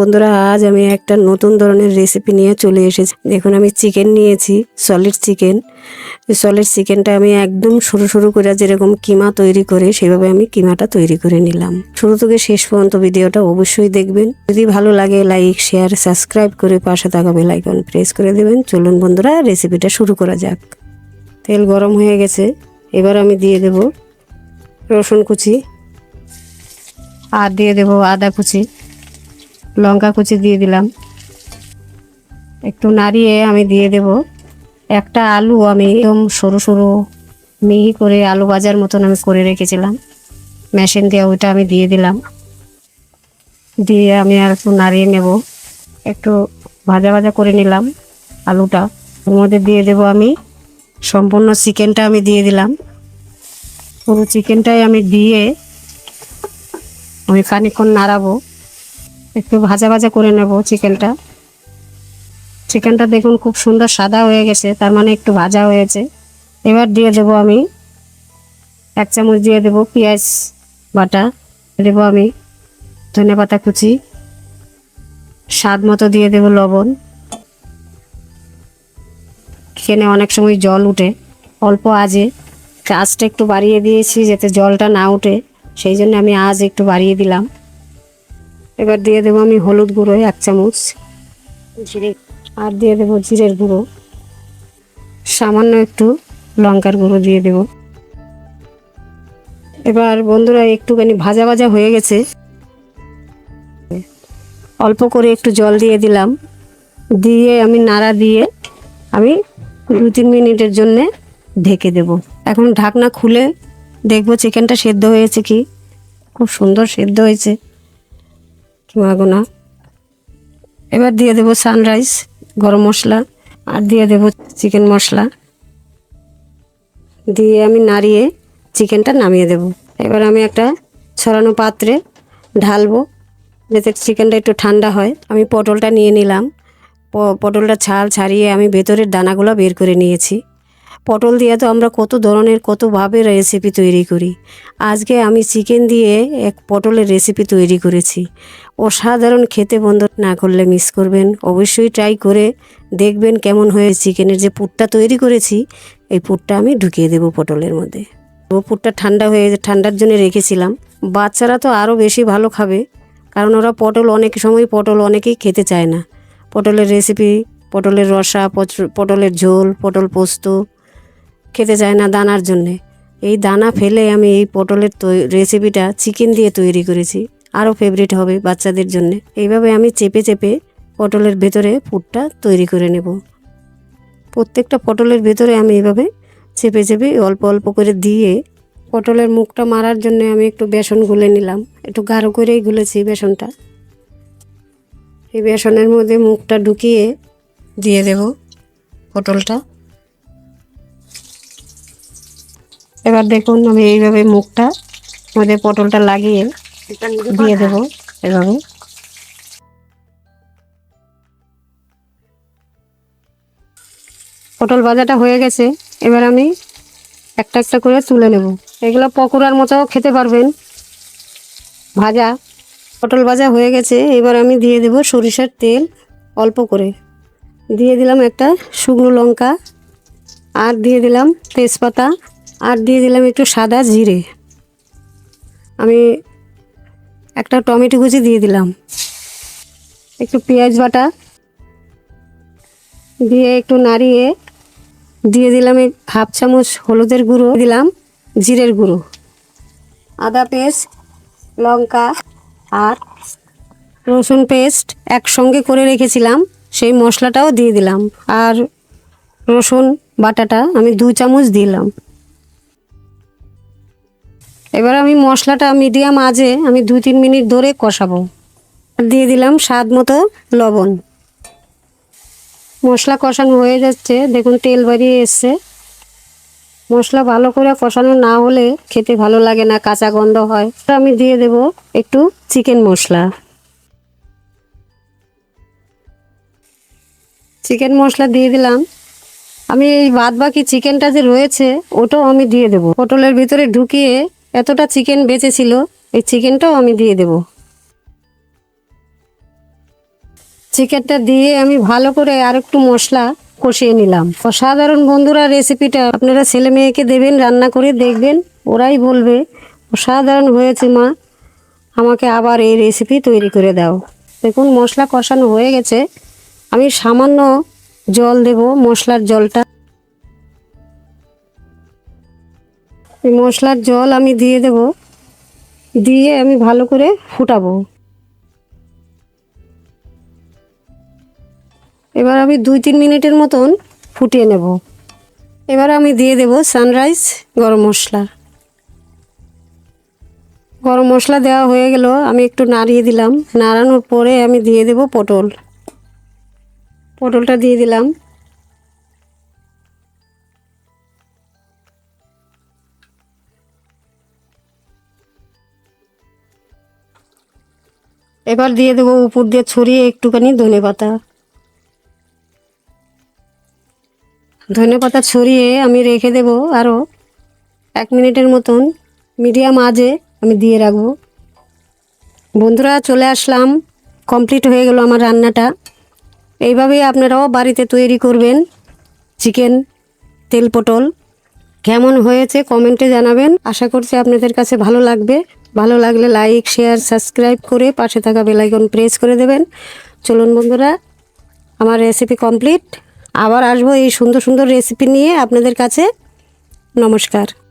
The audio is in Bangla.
বন্ধুরা, আজ আমি একটা নতুন ধরনের রেসিপি নিয়ে চলে এসেছি। দেখুন, আমি চিকেন নিয়েছি সলিড চিকেন সলিড চিকেনটা আমি একদম সরু সরু করে যেরকম কিমা তৈরি করে, সেভাবে আমি কিমাটা তৈরি করে নিলাম। শুরু থেকে শেষ পর্যন্ত ভিডিওটা অবশ্যই দেখবেন। যদি ভালো লাগে লাইক শেয়ার সাবস্ক্রাইব করে পাশে থাকা বেল আইকন প্রেস করে দেবেন। চলুন বন্ধুরা রেসিপিটা শুরু করা যাক। তেল গরম হয়ে গেছে। এবার আমি দিয়ে দেব রসুন কুচি। আর দিয়ে দেব আদা কুচি। লঙ্কা কুচি দিয়ে দিলাম। একটু নাড়িয়ে আমি দিয়ে দেব। একটা আলু আমি একদম সরু সরু মিহি করে আলু ভাজার মতন আমি করে রেখেছিলাম। মেশিন দিয়ে ওইটা আমি দিয়ে দিলাম। দিয়ে আমি আর একটু নাড়িয়ে নেব। একটু ভাজা ভাজা করে নিলাম আলুটা। ওর মধ্যে দিয়ে দেব আমি সম্পূর্ণ চিকেনটা আমি দিয়ে দিলাম। পুরো চিকেনটাই আমি দিয়ে আমি খানিক্ষণ নাড়াবো। একটু ভাজা ভাজা করে নেব চিকেনটা। চিকেনটা দেখুন খুব সুন্দর সাদা হয়ে গেছে, তার মানে একটু ভাজা হয়েছে। এবার দিয়ে দেব আমি এক চামচ দিয়ে দেব পেঁয়াজ বাটা। দেব আমি ধনে পাতা কুচি। স্বাদ মতো দিয়ে দেব লবণ। এখানে অনেক সময় জল উঠে, অল্প আজে। আঁচটা একটু বাড়িয়ে দিয়েছি যাতে জলটা না উঠে, সেই জন্য আমি আজ একটু বাড়িয়ে দিলাম। এবার দিয়ে দেবো আমি হলুদ গুঁড়ো এক চামচ। জিরে। আর দিয়ে দেবো জিরের গুঁড়ো। সামান্য একটু লঙ্কার গুঁড়ো দিয়ে দেব। এবার বন্ধুরা একটুখানি ভাজা ভাজা হয়ে গেছে। অল্প করে একটু জল দিয়ে দিলাম। দিয়ে আমি নাড়া দিয়ে আমি দু তিন মিনিটের জন্যে ঢেকে দেব। এখন ঢাকনা খুলে দেখব চিকেনটা সেদ্ধ হয়েছে কি? খুব সুন্দর সেদ্ধ হয়েছে। কিমাগোনা এবার দিয়ে দেবো সানরাইজ গরম মশলা, আর দিয়ে দেবো চিকেন মশলা। দিয়ে আমি নাড়িয়ে চিকেনটা নামিয়ে দেব। এবার আমি একটা ছড়ানো পাত্রে ঢালবো, যাতে চিকেনটা একটু ঠান্ডা হয়। আমি পটলটা নিয়ে নিলাম। পটলটা ছাল ছাড়িয়ে আমি ভেতরের দানাগুলো বের করে নিয়েছি। পটল দিয়ে তো আমরা কত ধরনের কতভাবে রেসিপি তৈরি করি। আজকে আমি চিকেন দিয়ে এক পটলের রেসিপি তৈরি করেছি। অসাধারণ খেতে বন্ধ, না করলে মিস করবেন। অবশ্যই ট্রাই করে দেখবেন কেমন হয়ে চিকেনের যে পুরটা তৈরি করেছি। এই পুরটা আমি ঢুকিয়ে দেবো পটলের মধ্যে। ও পুরটা ঠান্ডা হয়ে, ঠান্ডার জন্য রেখেছিলাম। বাচ্চারা তো আরও বেশি ভালো খাবে, কারণ ওরা পটল অনেক সময় পটল অনেকেই খেতে চায় না। পটলের রেসিপি পটলের রসা পটলের ঝোল, পটল পোস্ত খেতে চায় না দানার জন্যে। এই দানা ফেলে আমি এই পটলের রেসিপিটা চিকেন দিয়ে তৈরি করেছি। আরও ফেভারিট হবে বাচ্চাদের জন্যে। এইভাবে আমি চেপে চেপে পটলের ভেতরে পুরটা তৈরি করে নেব। প্রত্যেকটা পটলের ভেতরে আমি এইভাবে চেপে চেপে অল্প অল্প করে দিয়ে পটলের মুখটা মারার জন্য আমি একটু বেসন গুলে নিলাম। একটু গাঢ় করেই গুলেছি বেসনটা। এই বেসনের মধ্যে মুখটা ঢুকিয়ে দিয়ে দেব পটলটা। এবার দেখুন আমি এইভাবে মুখটা মধ্যে পটলটা লাগিয়ে দিয়ে দেবো এভাবে। পটল ভাজাটা হয়ে গেছে। এবার আমি একটা একটা করে তুলে নেব। এগুলো পকোড়ার মতো খেতে পারবেন। ভাজা, পটল ভাজা হয়ে গেছে। এবার আমি দিয়ে দেব সরিষার তেল অল্প করে। দিয়ে দিলাম একটা শুকনো লঙ্কা। আর দিয়ে দিলাম তেজপাতা। আর দিয়ে দিলাম একটু সাদা জিরে। আমি একটা টমেটো কুচি দিয়ে দিলাম। একটু পেঁয়াজ বাটা দিয়ে একটু নাড়িয়ে দিয়ে দিলাম হাফ চামচ হলুদের গুঁড়ো দিলাম জিরের গুঁড়ো, আদা পেস্ট, লঙ্কা আর রসুন পেস্ট একসঙ্গে করে রেখেছিলাম, সেই মশলাটাও দিয়ে দিলাম। আর রসুন বাটাটা আমি দু চামচ দিলাম। এবার আমি মশলাটা মিডিয়াম আজে আমি দু তিন মিনিট ধরে কষাবো। দিয়ে দিলাম স্বাদ মতো লবণ। মশলা কষানো হয়ে যাচ্ছে, দেখুন তেল বেরিয়ে এসছে। মশলা ভালো করে কষানো না হলে খেতে ভালো লাগে না, কাঁচা গন্ধ হয়। আমি দিয়ে দেব একটু চিকেন মশলা। চিকেন মশলা দিয়ে দিলাম। আমি এই বাদ বাকি চিকেনটা যে রয়েছে, ওটাও আমি দিয়ে দেবো। পটলের ভিতরে ঢুকিয়ে এতটা চিকেন বেঁচেছিল, এই চিকেনটাও আমি দিয়ে দেবো। চিকেনটা দিয়ে আমি ভালো করে আর একটু মশলা কষিয়ে নিলাম। অসাধারণ বন্ধুরা রেসিপিটা আপনারা ছেলে মেয়েকে দেবেন, রান্না করে দেখবেন, ওরাই বলবে, অসাধারণ হয়েছে মা, আমাকে আবার এই রেসিপি তৈরি করে দাও। দেখুন, মশলা কষানো হয়ে গেছে। আমি সামান্য জল দেব মশলার জলটা। এই মশলার জল আমি দিয়ে দেব। দিয়ে আমি ভালো করে ফুটাবো। এবার আমি দুই তিন মিনিটের মতন ফুটিয়ে নেব। এবার আমি দিয়ে দেব সানরাইজ গরম মশলা। গরম মশলা দেওয়া হয়ে গেল, আমি একটু নাড়িয়ে দিলাম। নাড়ানোর পরে আমি দিয়ে দেব পটল। পটলটা দিয়ে দিলাম। এবার দিয়ে দেবো উপর দিয়ে ছড়িয়ে একটুখানি ধনে পাতা। ধনে পাতা ছড়িয়ে আমি রেখে দেব আরও এক মিনিটের মতন, মিডিয়াম আজে আমি দিয়ে রাখব। বন্ধুরা, চলে আসলাম, কমপ্লিট হয়ে গেল আমার রান্নাটা। এইভাবেই আপনারাও বাড়িতে তৈরি করবেন চিকেন, তেল পটল। কেমন হয়েছে কমেন্টে জানাবেন। আশা করছি আপনাদের কাছে ভালো লাগবে। ভালো লাগলে লাইক শেয়ার সাবস্ক্রাইব করে পাশে থাকা বেলাইকন প্রেস করে দেবেন। চলুন বন্ধুরা, আমার রেসিপি কমপ্লিট আবার আসব এই সুন্দর সুন্দর রেসিপি নিয়ে আপনাদের কাছে। নমস্কার।